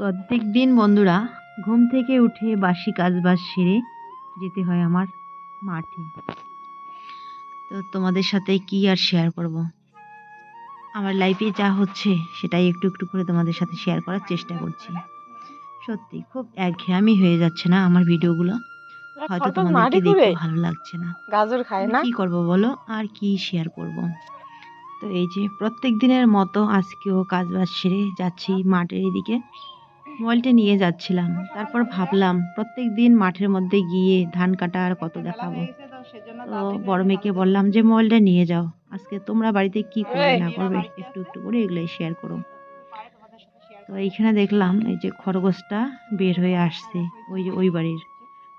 প্রত্যেক দিন বন্ধুরা ঘুম থেকে উঠে বাসি কাজবাজ সেরে যেতে হয় আমার মাঠে। তো তোমাদের সাথে কি আর শেয়ার করব? আমার লাইফে যা হচ্ছে সেটাই একটু একটু করে তোমাদের সাথে শেয়ার করার চেষ্টা করছি। সত্যি খুব একঘেয়ামি হয়ে যাচ্ছে না আমার ভিডিওগুলো হয়তো তোমাদেরকে দেখতে ভালো লাগছে না। গাজর খায় না? কি করব বলো? আর কি শেয়ার করব? তো এই যে প্রত্যেক দিনের মতো আজকেও কাজ বাজ সেরে যাচ্ছি মাঠের এদিকে। মোবাইলটা নিয়ে যাচ্ছিলাম। তারপর ভাবলাম প্রত্যেক দিন মাঠের মধ্যে গিয়ে ধান কাটা আর কত দেখাবো। তো বড় মেয়েকে বললাম যে মোবাইলটা নিয়ে যাও। আজকে তোমরা বাড়িতে কি করবে না করবে? একটু একটু করে এগুলোই শেয়ার করো। তো এইখানে দেখলাম এই যে খরগোশটা বের হয়ে আসছে ওই যে ওই বাড়ির।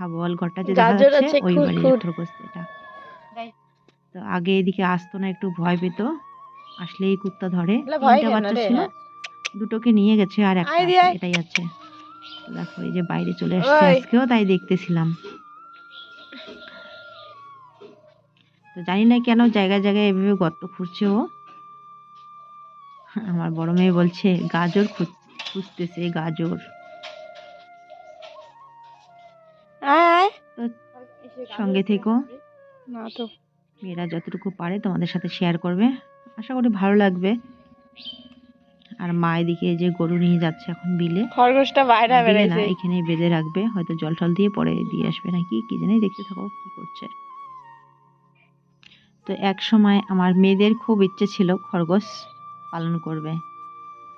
হাবল ঘরটা যে দেখা যাচ্ছে ওই বাড়ির খরগোশ এটা। তো আগে এদিকে আসতো না একটু ভয় পেত। আসলেই কুত্তা ধরে। তিনটা বাচ্চা ছিল। দুটোকে নিয়ে গেছে আর একটা। এটাই আছে। দেখো এই যে বাইরে চলে আসছে। আজকেও তাই দেখতেছিলাম। তো জানি না কেন জায়গায় জায়গায় এভাবে গর্ত খুঁড়ছে ও। আমার বড় মেয়ে বলছে গাজর খুঁজ- খুঁজতেছে গাজর। সঙ্গে থেকো। না তো। মেয়েরা যতটুকু পারে তোমাদের সাথে শেয়ার করবে। আশা করি ভালো লাগবে। আর মা এদিকে যে গরু নিয়ে যাচ্ছে এখন বিলে। খরগোশটা বাইরে বেড়াইছে এখানেই বেঁধে রাখবে হয়তো জল টল দিয়ে পরে দিয়ে আসবে নাকি কি জানি দেখতে থাকো কি করছে। তো এক সময় আমার মেয়েদের খুব ইচ্ছে ছিল খরগোশ পালন করবে।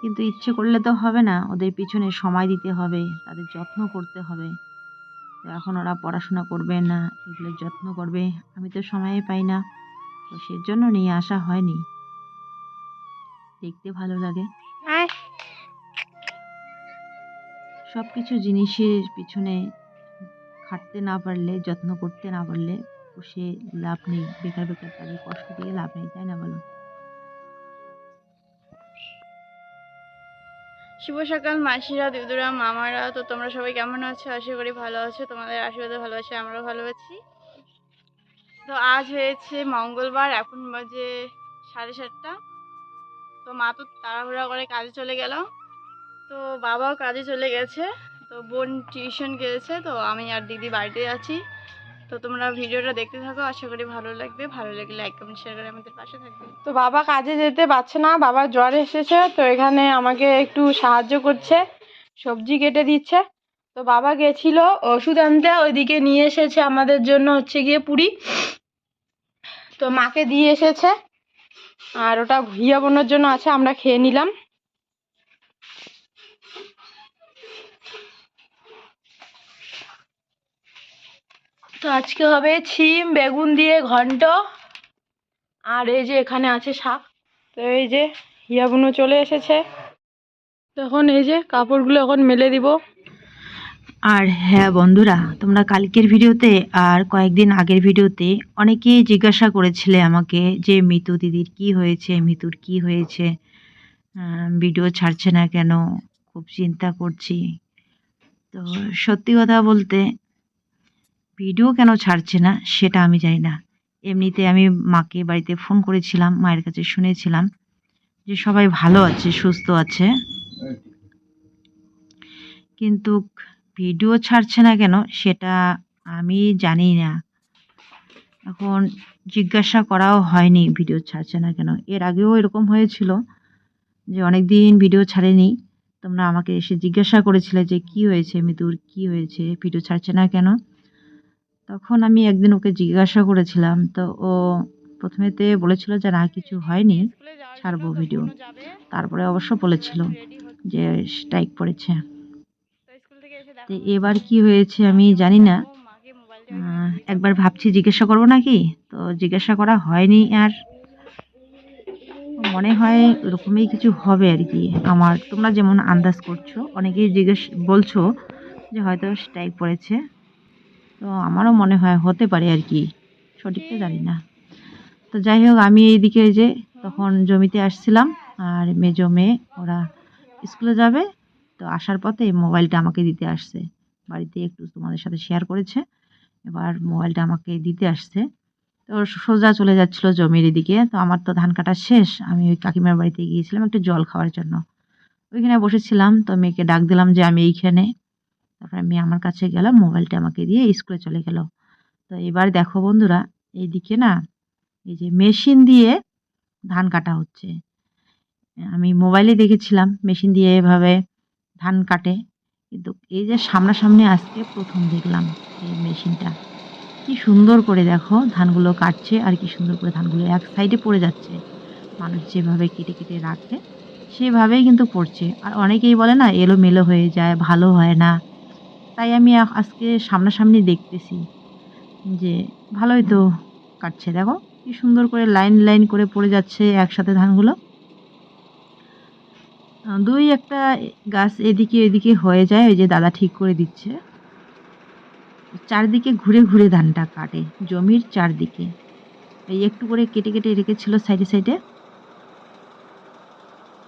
কিন্তু ইচ্ছে করলে তো হবে না ওদের পিছনে সময় দিতে হবে তাদের যত্ন করতে হবে। তো এখন ওরা পড়াশোনা করবে না এগুলোর যত্ন করবে আমি তো সময়ই পাই না। তো সেজন্য নিয়ে আসা হয়নি। দেখতে ভালো লাগে। সব কিছু জিনিসের পিছনে খাটতে না পারলে যত্ন করতে না পারলে সে লাভ নেই। বেকার বেকার তাদের কষ্ট দিয়ে লাভ নেই তাই না বলো? শুভ সকাল মাসিরা দিদুরা মামারা। তো তোমরা সবাই কেমন আছো? আশা করি ভালো আছো। তোমাদের আশীর্বাদে ভালো আছি আমরাও ভালো আছি। তো আজ হয়েছে মঙ্গলবার এখন বাজে সাড়ে সাতটা। তো মা তো তাড়াহুড়া করে কাজে চলে গেল। তো বাবাও কাজে চলে গেছে। তো বোন টিউশন গেছে, তো আমি আর দিদি বাড়িতে আছি। তো তোমরা ভিডিওটা দেখতে থাকো, আশা করি ভালো লাগবে। ভালো লাগলে লাইক কমেন্ট শেয়ার করে আমাদের পাশে থাকবে। তো বাবা কাজে যেতে পারছে না, বাবার জ্বর এসেছে, তো এখানে আমাকে একটু সাহায্য করছে, সবজি কেটে দিচ্ছে। তো বাবা গেছিল, ওষুধ আনতে, ওইদিকে নিয়ে এসেছে আমাদের জন্য হচ্ছে গিয়ে পুরি। তো মাকে দিয়ে এসেছে। আর ওটা ঘুরিয়ে বোনের জন্য আছে, আমরা খেয়ে নিলাম। তো আজকে হবে ছিম, বেগুন দিয়ে ঘন্ট, আর এই যে এখানে আছে শাক। তো এই যে হিয়া হিয়াবুনো চলে এসেছে। তখন এই যে কাপড়গুলো এখন মেলে দিব। আর হ্যাঁ বন্ধুরা, তোমরা কালকের ভিডিওতে আর কয়েকদিন আগের ভিডিওতে অনেকেই জিজ্ঞাসা করেছিলে আমাকে যে, মিতু দিদির কি হয়েছে? মিতুর কি হয়েছে? ভিডিও ছাড়ছে না কেন? খুব চিন্তা করছি। তো সত্যি কথা বলতে ভিডিও কেন ছাড়ছে না সেটা আমি জানি না। এমনিতে আমি মাকে বাড়িতে ফোন করেছিলাম, মায়ের কাছে শুনেছিলাম যে, সবাই ভালো আছে, সুস্থ আছে। কিন্তু ভিডিও ছাড়ছে না কেন সেটা আমি জানি না। এখন জিজ্ঞাসা করাও হয়নি ভিডিও ছাড়ছে না কেন। এর আগেও এরকম হয়েছিল যে অনেক দিন ভিডিও ছাড়েনি। তোমরা আমাকে এসে জিজ্ঞাসা করেছিলে যে কি হয়েছে মিতুর কি হয়েছে ভিডিও ছাড়ছে না কেন? তখন আমি একদিন ওকে জিজ্ঞাসা করেছিলাম তো ও প্রথমেতে বলেছিল যে না কিছু হয়নি ছাড়বো ভিডিও তারপরে অবশ্য বলেছিল যে স্ট্রাইক পড়েছে। তো এবার কি হয়েছে আমি জানি না। একবার ভাবছি জিজ্ঞাসা করব নাকি? তো জিজ্ঞাসা করা হয়নি আর মনে হয় এরকমই কিছু হবে আর কি। আমার তোমরা যেমন আন্দাজ করছ, অনেকেই জিজ্ঞেস বলছো যে হয়তো স্ট্রাইক পড়েছে। তো আমারও মনে হয় হতে পারে আর কি। সঠিকটা জানি না। তো যাই হোক, আমি এইদিকে যে তখন জমিতে আসছিলাম আর মেজো মেয়ে ওরা স্কুলে যাবে। তো আসার পথে মোবাইলটা আমাকে দিতে আসছে। বাড়িতে একটু তোমাদের সাথে শেয়ার করেছে। এবার মোবাইলটা আমাকে দিতে আসছে। তো সোজা চলে যাচ্ছিল জমির এদিকে। তো আমার তো ধান কাটা শেষ। আমি ওই কাকিমার বাড়িতে গিয়েছিলাম একটু জল খাওয়ার জন্য। ওইখানে বসেছিলাম। তো মেয়েকে ডাক দিলাম যে আমি এইখানে। তারপরে মেয়ে আমার কাছে গেল। মোবাইলটা আমাকে দিয়ে স্কুলে চলে গেল। তো এবার দেখো বন্ধুরা, এইদিকে না, এই যে মেশিন দিয়ে ধান কাটা হচ্ছে। আমি মোবাইলে দেখেছিলাম মেশিন দিয়ে এভাবে ধান কাটে। কিন্তু এই যে সামনাসামনি আজকে প্রথম দেখলাম এই মেশিনটা। কি সুন্দর করে দেখো ধানগুলো কাটছে আর কি সুন্দর করে ধানগুলো এক সাইডে পড়ে যাচ্ছে। মানুষ যেভাবে কেটে কেটে রাখে, সেভাবেই কিন্তু পড়ছে। আর অনেকেই বলে না, এলোমেলো হয়ে যায়, ভালো হয় না। তাই আমি আজকে সামনাসামনি দেখতেছি যে ভালোই তো কাটছে। দেখো কি সুন্দর করে লাইন লাইন করে পড়ে যাচ্ছে একসাথে ধানগুলো। দুই একটা গাছ এদিকে এদিকে হয়ে যায়, ওই যে দাদা ঠিক করে দিচ্ছে। চারদিকে ঘুরে ঘুরে ধানটা কাটে, জমির চারদিকে। এই একটু করে কেটে কেটে রেখেছিল সাইডে সাইডে।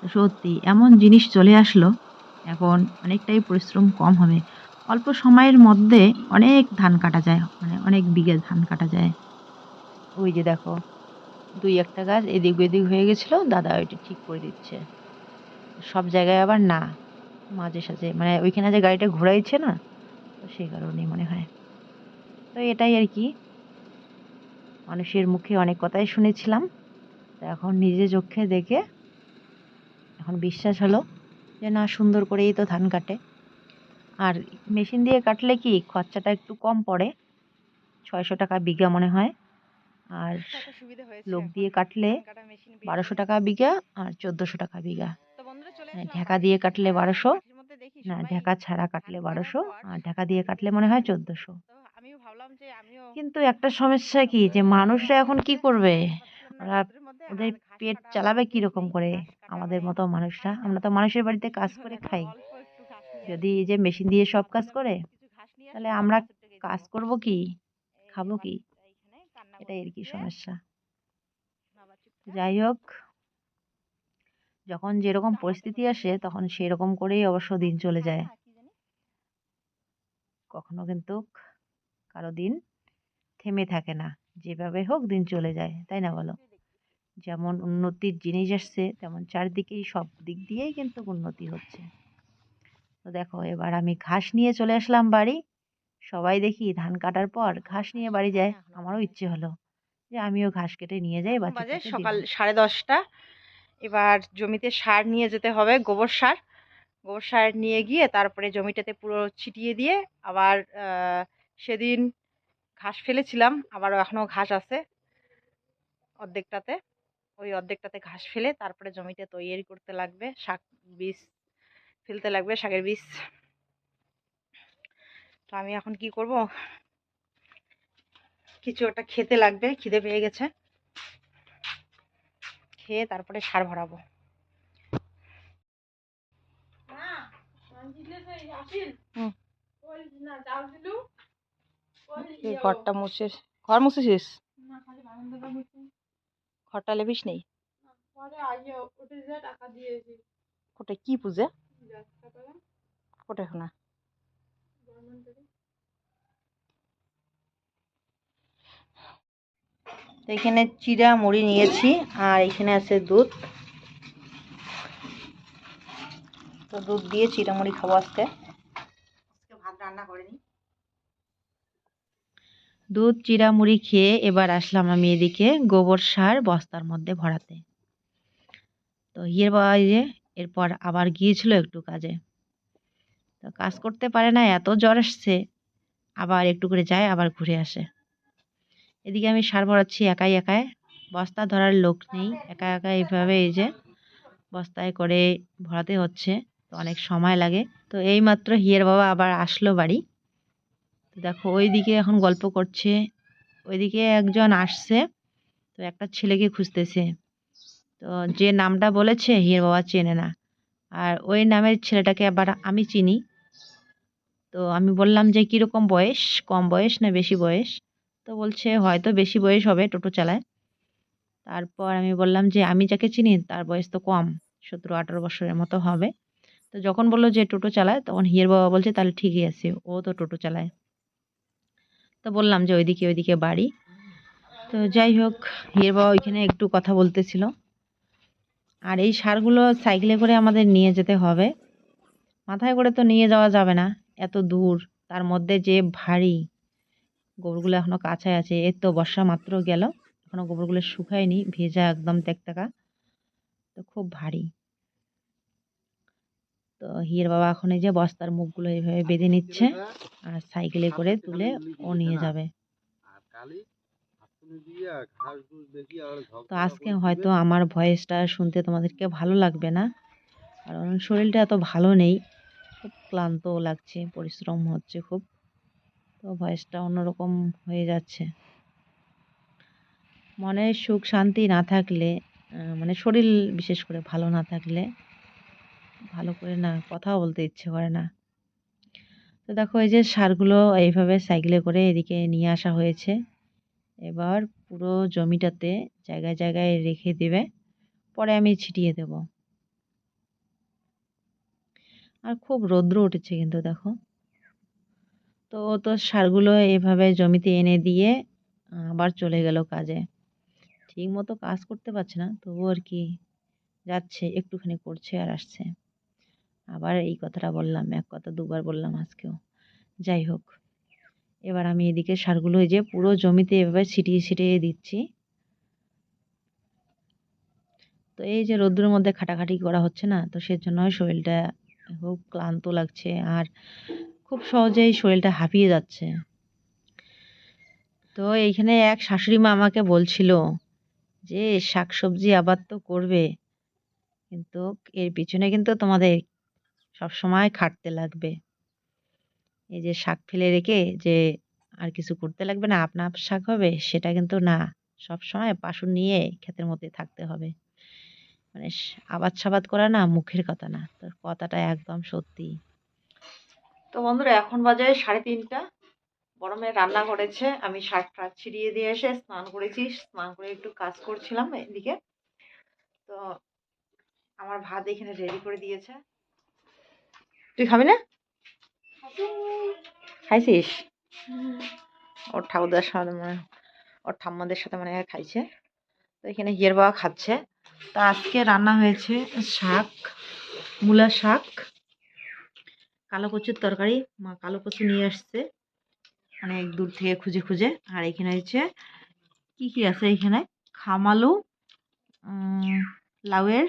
সত্যি, এমন জিনিস চলে আসলো, এখন অনেকটাই পরিশ্রম কম হবে। অল্প সময়ের মধ্যে অনেক ধান কাটা যায় মানে অনেক বিঘে ধান কাটা যায়। ওই যে দেখো, দুই একটা গাছ এদিক ওদিক হয়ে গেছিল, দাদা ওইটা ঠিক করে দিচ্ছে। সব জায়গায় আবার না মাঝে সাঝে। মানে ওইখানে যে গাড়িটা ঘোরাইছে না তো সেই কারণেই মনে হয়। তো এটাই আর কি। মানুষের মুখে অনেক কথাই শুনেছিলাম। তো এখন নিজে চোখে দেখে এখন বিশ্বাস হলো যে না সুন্দর করেই তো ধান কাটে। আর মেশিন দিয়ে কাটলে কি খরচাটা একটু কম পড়ে? ছয়শো টাকা বিঘা মনে হয়। আর লোক দিয়ে কাটলে বারোশো টাকা বিঘা আর চোদ্দোশো টাকা বিঘা। ঢাকা দিয়ে কাটলে বারোশো। না ঢাকা ছাড়া কাটলে বারোশো। আর ঢাকা দিয়ে কাটলে মনে হয় চোদ্দোশো। কিন্তু একটা সমস্যা কি যে মানুষরা এখন কি করবে? ওরা ওদের পেট চালাবে কি রকম করে আমাদের মতো মানুষরা? আমরা তো মানুষের বাড়িতে কাজ করে খাই। যদি এই যে মেশিন দিয়ে সব কাজ করে তাহলে আমরা কাজ করব কি? খাব কি? এটাই আর কি সমস্যা। যাই হোক। যখন যেরকম পরিস্থিতি আসে তখন সেরকম করেই অবশ্য দিন চলে যায়। কখনো কিন্তু কারও দিন থেমে থাকে না। যেভাবে হোক দিন চলে যায় তাই না বলো? যেমন উন্নতির জিনিস আসছে তেমন চারদিকেই সব দিক দিয়েই কিন্তু উন্নতি হচ্ছে। তো দেখো এবার আমি ঘাস নিয়ে চলে আসলাম বাড়ি। সবাই দেখি ধান কাটার পর ঘাস নিয়ে বাড়ি যায়। আমারও ইচ্ছে হলো যে আমিও ঘাস কেটে নিয়ে যাই বাজে সকাল সাড়ে দশটা। এবার জমিতে সার নিয়ে যেতে হবে, গোবর সার। গোবর সার নিয়ে গিয়ে তারপরে জমিটাতে পুরো ছিটিয়ে দিয়ে আবার সেদিন ঘাস ফেলেছিলাম আবার এখনও ঘাস আছে অর্ধেকটাতে। ওই অর্ধেকটাতে ঘাস ফেলে তারপরে জমিতে তৈরি করতে লাগবে, শাক বীজ ফেলতে লাগবে, শাকের বীজ। তো আমি এখন কি করব? কিছু একটা খেতে লাগবে, খিদে পেয়ে গেছে। খেয়ে তারপরে সার ভরাবো। হুম। ঘরটা মুছে ঘর মুছেছিস? ঘরটা লেবিস নেই? কোথায় কি পুজো? কোথায় না তো এখানে চিরা মুড়ি নিয়েছি আর এখানে আছে দুধ। তো দুধ দিয়ে চিরা মুড়ি খাব আজকে। আজকে ভাত রান্না করিনি। দুধ চিরা মুড়ি খেয়ে এবার আসলাম আমি এদিকে গোবর সার বস্তার মধ্যে ভরাতে। তো ইয়ের বাইরে এরপর আবার গিয়েছিল একটু কাজে। তো কাজ করতে পারে না এত জ্বর আসছে। আবার একটু করে যায় আবার ঘুরে আসে। এদিকে আমি সার ভরাচ্ছি একাই একাই। বস্তা ধরার লোক নেই, একা একা এইভাবে এই যে বস্তায় করে ভরাতে হচ্ছে, তো অনেক সময় লাগে। তো এই মাত্র হিয়ের বাবা আবার আসলো বাড়ি। তো দেখো ওইদিকে এখন গল্প করছে, ওইদিকে একজন আসছে, তো একটা ছেলেকে খুঁজতেছে। তো যে নামটা বলেছে হিয়ের বাবা চেনে না। আর ওই নামের ছেলেটাকে আবার আমি চিনি। তো আমি বললাম যে কীরকম বয়স, কম বয়স না বেশি বয়স? তো বলছে, হয়তো বেশি বয়স হবে টোটো চালায়। তারপর আমি বললাম যে, আমি যাকে চিনি, তার বয়স তো কম, সতেরো, আঠারো বছরের মতো হবে। তো যখন বলল যে, টোটো চালায়, তখন হিয়ের বাবা বলছে, তাহলে ঠিকই আছে, ও তো টোটো চালায়। তো বললাম যে, ওইদিকে ওইদিকে বাড়ি। তো যাই হোক, হিয়ের বাবা ওইখানে একটু কথা বলতেছিল। আর এই সারগুলো সাইকেলে করে আমাদের নিয়ে যেতে হবে। মাথায় করে তো নিয়ে যাওয়া যাবে না, এত দূর, তার মধ্যে যে ভারী গোবরগুলো এখনও কাঁচাই আছে। এর তো বর্ষা মাত্র গেল। এখনও গোবরগুলো শুকায়নি, ভেজা একদম তেকতেকা তো খুব ভারী। তো হিয়ের বাবা এখন এই যে বস্তার মুখগুলো এইভাবে বেঁধে নিচ্ছে আর সাইকেলে করে তুলে ও নিয়ে যাবে। তো আজকে হয়তো আমার ভয়েসটা শুনতে তোমাদেরকে ভালো লাগবে না, কারণ শরীরটা এত ভালো নেই। খুব ক্লান্ত লাগছে, পরিশ্রম হচ্ছে খুব। ভয়েসটা অন্যরকম হয়ে যাচ্ছে। মনে সুখ শান্তি না থাকলে মানে শরীর বিশেষ করে ভালো না থাকলে, ভালো করে না, কথাও বলতে ইচ্ছে করে না। তো দেখো, এই যে সারগুলো এইভাবে সাইকেলে করে এদিকে নিয়ে আসা হয়েছে। এবার পুরো জমিটাতে জায়গায় জায়গায় রেখে দেবে, পরে আমি ছিটিয়ে দেব। আর খুব রৌদ্র উঠেছে কিন্তু দেখো। তো তো সারগুলো এভাবে জমিতে এনে দিয়ে, আবার চলে গেল কাজে। ঠিক মতো কাজ করতে পারছে না তবু আর কি যাচ্ছে, একটুখানি করছে আর আসছে। আবার এই কথাটা বললাম, এক কথা দুবার বললাম আজকেও। যাই হোক, এবার আমি এদিকে সারগুলো যে পুরো জমিতে এভাবে ছিটিয়ে ছিটিয়ে দিচ্ছি। তো এই যে রোদ্দুরের মধ্যে খাটাখাটি করা হচ্ছে না, তো সেজন্যই শরীরটা খুব ক্লান্ত লাগছে। আর খুব সহজেই শরীরটা হাঁপিয়ে যাচ্ছে। তো এইখানে এক শাশুড়ি মা আমাকে বলছিল যে, শাকসবজি আবার তো করবে, কিন্তু এর পিছনে কিন্তু তোমাদের সব সময় খাটতে লাগবে। এই যে শাক ফেলে রেখে যে আর কিছু করতে লাগবে না, আপনা আপ শাক হবে, সেটা কিন্তু না, সব সময় পাশুন নিয়ে ক্ষেতের মধ্যে থাকতে হবে। মানে আবাদ সাবাদ করা না, মুখের কথা না। তোর কথাটা একদম সত্যি। তো বন্ধুরা, এখন বাজে সাড়ে তিনটা। বড় মেয়ে রান্না করেছে। আমি শাক টাক ছিড়িয়ে দিয়ে এসে স্নান করেছি। স্নান করে একটু কাজ করছিলাম এদিকে। তো আমার ভাত এখানে রেডি করে দিয়েছে। তুই খাবি না? খাইছিস? ওর ঠাকুরদার সাথে মানে ওর ঠাম্মাদের সাথে মানে খাইছে। তো এখানে হিয়ের বাবা খাচ্ছে। তো আজকে রান্না হয়েছে শাক, মূলা শাক। কালো কচুর তরকারি মা কালো কচু নিয়ে আসছে। অনেক দূর থেকে খুঁজে খুঁজে। আর এখানে হচ্ছে কি কি আছে এখানে? খামালু লাউয়ের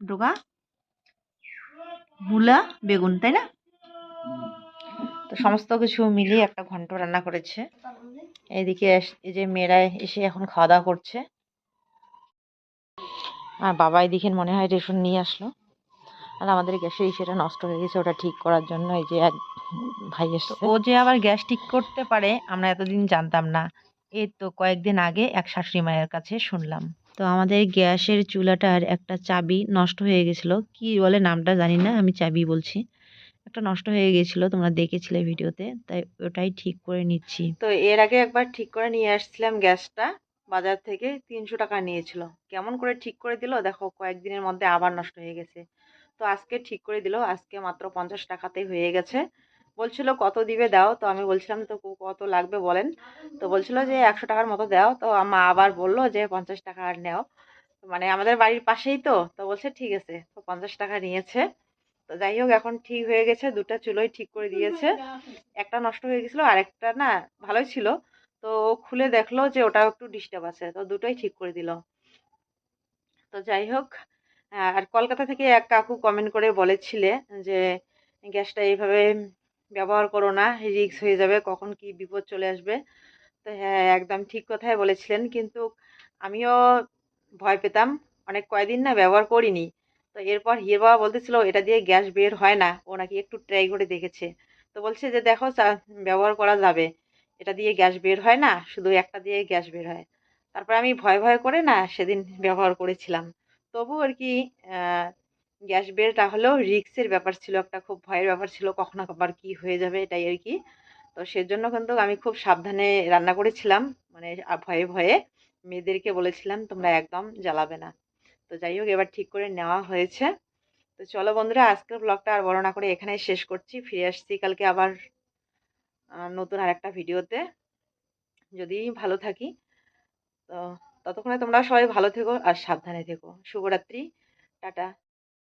ডোগা, মূলা, বেগুন, তাই না? তো সমস্ত কিছু মিলিয়ে একটা ঘন্ট রান্না করেছে। এইদিকে এই যে মেয়েরা এসে এখন খাওয়া দাওয়া করছে। আর বাবা এদিকে মনে হয় রেশন নিয়ে আসলো। আর আমাদের গ্যাসের ইসেটা নষ্ট হয়ে গেছে ওটা ঠিক করার জন্য এই যে এক ভাই এসছে। ও যে আবার গ্যাস ঠিক করতে পারে আমরা এতদিন জানতাম না। এই তো কয়েকদিন আগে এক শাশুড়ি মায়ের কাছে শুনলাম। তো আমাদের গ্যাসের চুলাটার একটা চাবি নষ্ট হয়ে গেছিল। কি বলে নামটা জানি না আমি চাবি বলছি। একটা নষ্ট হয়ে গেছিল তোমরা দেখেছিলে ভিডিওতে তাই ওটাই ঠিক করে নিচ্ছি। তো এর আগে একবার ঠিক করে নিয়ে আসছিলাম গ্যাসটা বাজার থেকে তিনশো টাকা নিয়েছিল। কেমন করে ঠিক করে দিল দেখো কয়েকদিনের মধ্যে আবার নষ্ট হয়ে গেছে। তো আজকে ঠিক করে দিল। আজকে মাত্র পঞ্চাশ টাকাতেই হয়ে গেছে। বলছিল, কত দিবে দাও? তো আমি বলছিলাম, তো কত লাগবে বলেন? তো বলছিল যে, একশো টাকার মতো দাও। তো মা আবার বলল যে, পঞ্চাশ টাকা আর নেও। মানে আমাদের বাড়ির পাশেই তো। তো বলছে, ঠিক আছে। তো পঞ্চাশ টাকা নিয়েছে। তো যাই হোক, এখন ঠিক হয়ে গেছে। দুটো চুলোই ঠিক করে দিয়েছে। একটা নষ্ট হয়ে গেছিল আর একটা না ভালোই ছিল। তো খুলে দেখল যে, ওটাও একটু ডিস্টার্ব আছে। তো দুটোই ঠিক করে দিল। তো যাই হোক আর কলকাতা থেকে এক কাকু কমেন্ট করে বলেছিলে যে, গ্যাসটা এইভাবে ব্যবহার করো না রিক্স হয়ে যাবে, কখন কি বিপদ চলে আসবে? তো হ্যাঁ একদম ঠিক কথাই বলেছিলেন। কিন্তু আমিও ভয় পেতাম, অনেক কয়দিন না ব্যবহার করিনি। তো এরপর হিয়ে বাবা বলতেছিল, এটা দিয়ে গ্যাস বের হয় না, ও নাকি একটু ট্রাই করে দেখেছে। তো বলছে যে, দেখো ব্যবহার করা যাবে, এটা দিয়ে গ্যাস বের হয় না, শুধু একটা দিয়ে গ্যাস বের হয়। তারপর আমি ভয় ভয় করে না সেদিন ব্যবহার করেছিলাম। তবু আর কি গ্যাস বেরটা হলেও রিক্সের ব্যাপার ছিল, একটা খুব ভয়ের ব্যাপার ছিল, কখনো আবার কি হয়ে যাবে এটাই আর কি তো সেজন্য কিন্তু আমি খুব সাবধানে রান্না করেছিলাম মানে ভয়ে ভয়ে। মেয়েদেরকে বলেছিলাম, তোমরা একদম জ্বালাবে না। তো যাই হোক, এবার ঠিক করে নেওয়া হয়েছে। তো চলো বন্ধুরা, আজকের ব্লগটা আর বর্ণনা করে এখানেই শেষ করছি। ফিরে আসছি কালকে আবার নতুন আর একটা ভিডিওতে। যদি ভালো থাকি, তো ততক্ষণে তোমরা সবাই ভালো থেকো আর সাবধানে থেকো শুভরাত্রি টাটা